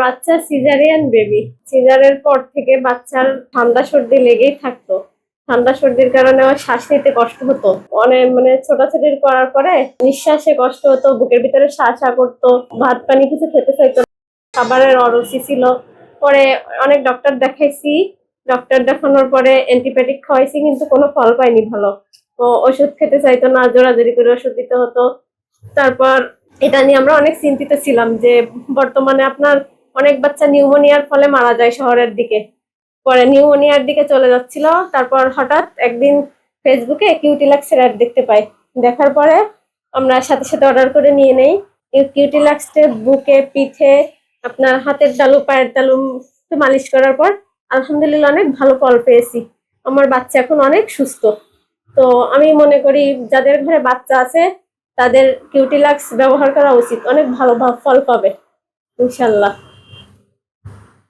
বাচ্চা caesarean baby. সিজারের পর থেকে বাচ্চার ঠান্ডা সর্দি লেগেই থাকতো। ঠান্ডা সর্দির কারণে আমার শ্বাস নিতে কষ্ট হতো। অনেক মানে ছোটাছুটির করার পরে নিঃশ্বাসে কষ্ট হতো, বুকের ভিতরে শ্বাস করতো, ভাত পানি কিছু খেতে চাইতো। খাবারের অরুচি ছিল। পরে অনেক ডক্টর দেখাইছি। ডক্টর দেখানোর পরে অ্যান্টিবায়োটিক খাওয়াইছি, কিন্তু কোনো ফল পাইনি ভালো। ওষুধ খেতে চাইতো না, জোরাজোরি করে ওষুধ দিতে হতো। তারপর এটা নিয়ে আমরা অনেক চিন্তিত ছিলাম যে বর্তমানে আপনার অনেক বাচ্চা নিউমোনিয়ার ফলে মারা যায় শহরের দিকে। পরে নিউমোনিয়ার দিকে চলে যাচ্ছিল, তারপর হঠাৎ একদিন ফেসবুকে কিউটিলাক্সের অ্যাড দেখতে পাই। দেখার পরে আমরা সাথে সাথে অর্ডার করে নিয়ে নেই। কিউটিলাক্সে বুকে, পিঠে, আপনার হাতের তালু পায়ের তালু মালিশ করার পর আলহামদুলিল্লাহ অনেক ভালো ফল পেয়েছি। আমার বাচ্চা এখন অনেক সুস্থ। তো আমি মনে করি যাদের ঘরে বাচ্চা আছে, তাদের কিউটিলাক্স ব্যবহার করা উচিত। অনেক ভালো ফল পাবে, ইনশাল্লাহ।